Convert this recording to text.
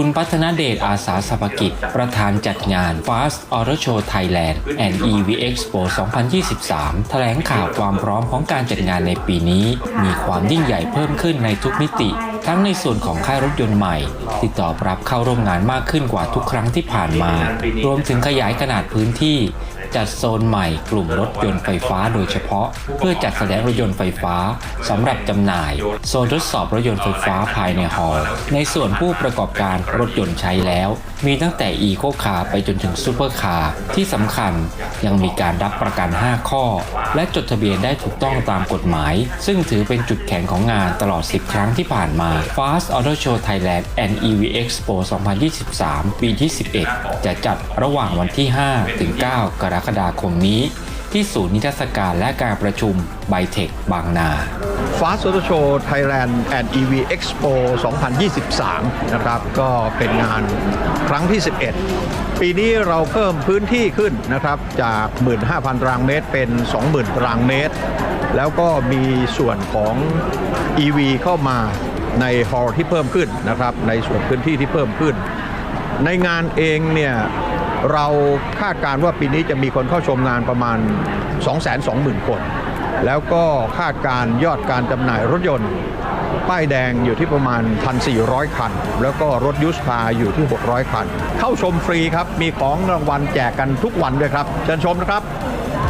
คุณพัฒนเดชอาสาสภกิจ ประธานจัดงาน Fast Auto Show Thailand and EV Expo 2023 แถลงข่าวความพร้อมของการจัดงานในปีนี้ มีความยิ่งใหญ่เพิ่มขึ้นในทุกมิติ ทั้งในส่วนของค่ายรถยนต์ใหม่ ติดต่อรับเข้าร่วมงานมากขึ้นกว่าทุกครั้งที่ผ่านมา รวมถึงขยายขนาดพื้นที่จัดโซนใหม่กลุ่มรถยนต์ไฟฟ้าโดยเฉพาะ เพื่อจัดแสดงรถยนต์ไฟฟ้าสำหรับจำหน่าย โซนทดสอบรถยนต์ไฟฟ้าภายในฮอลล์ในส่วนผู้ประกอบการรถยนต์ใช้แล้ว มีตั้งแต่อีโคคาร์ไปจนถึงซูเปอร์คาร์ที่สำคัญยังมีการรับประกัน 5 ข้อ และจดทะเบียนได้ถูกต้องตามกฎหมาย ซึ่งถือเป็นจุดแข็งของงานตลอด 10 ครั้งที่ผ่านมา Fast Auto Show Thailand and EV Expo 2023 ปีที่ 11 จะจัดระหว่างวันที่ 5 ถึง 9 กรกฎาคมนี้ ที่ศูนย์นิทรรศการและการประชุมไบเทคบางนา Fast Auto Show Thailand and EV Expo 2023 นะครับ ก็เป็นงานครั้งที่ 11 ปีนี้เราเพิ่มพื้นที่ขึ้นนะครับ จาก 15,000 ตารางเมตรเป็น 20,000 ตารางเมตร แล้วก็มีส่วนของ EV เข้ามา ในฮอลที่เพิ่มขึ้นนะครับ ในส่วนพื้นที่ที่เพิ่มขึ้น ในงานเองเนี่ยเราคาดการณ์ว่าปีนี้จะมีคนเข้าชมงานประมาณ 220,000 คน แล้วก็คาดการยอดการจำหน่ายรถยนต์ ป้ายแดงอยู่ที่ประมาณ 1,400 คัน แล้วก็รถยูสคาอยู่ที่ 600 คัน เข้าชมฟรีครับ มีของรางวัลแจกกันทุกวันด้วยครับ เชิญชมนะครับ